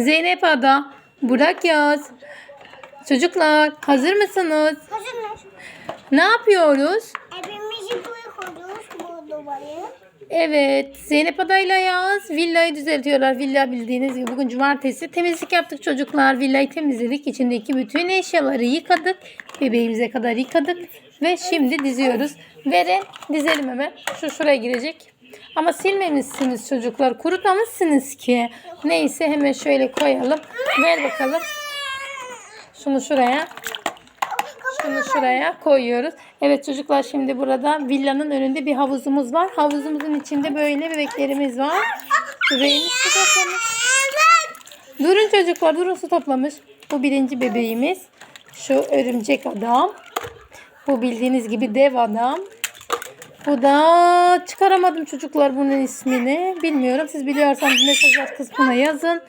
Zeynep Ada, Burak Yaz. Çocuklar hazır mısınız? Hazırlar. Ne yapıyoruz? Evimizi koyuyoruz bu duvarı. Evet, Zeynep adayla Yaz villayı düzeltiyorlar. Villa bildiğiniz gibi bugün cumartesi temizlik yaptık çocuklar. Villayı temizledik. İçindeki bütün eşyaları yıkadık. Bebeğimize kadar yıkadık. Ve şimdi diziyoruz. Verin dizelim hemen. Şu şuraya girecek. Ama silmemişsiniz çocuklar. Kurutmamışsınız ki. Neyse hemen şöyle koyalım. Ver bakalım. Şunu şuraya. Şunu şuraya koyuyoruz. Evet çocuklar şimdi burada villanın önünde bir havuzumuz var. Havuzumuzun içinde böyle bebeklerimiz var. Bebeğimiz su toplamış. Durun çocuklar durun su toplamış. Bu birinci bebeğimiz. Şu örümcek adam. Bu bildiğiniz gibi dev adam. Bu da çıkaramadım çocuklar bunun ismini. Bilmiyorum. Siz biliyorsanız mesajlar kısmına yazın.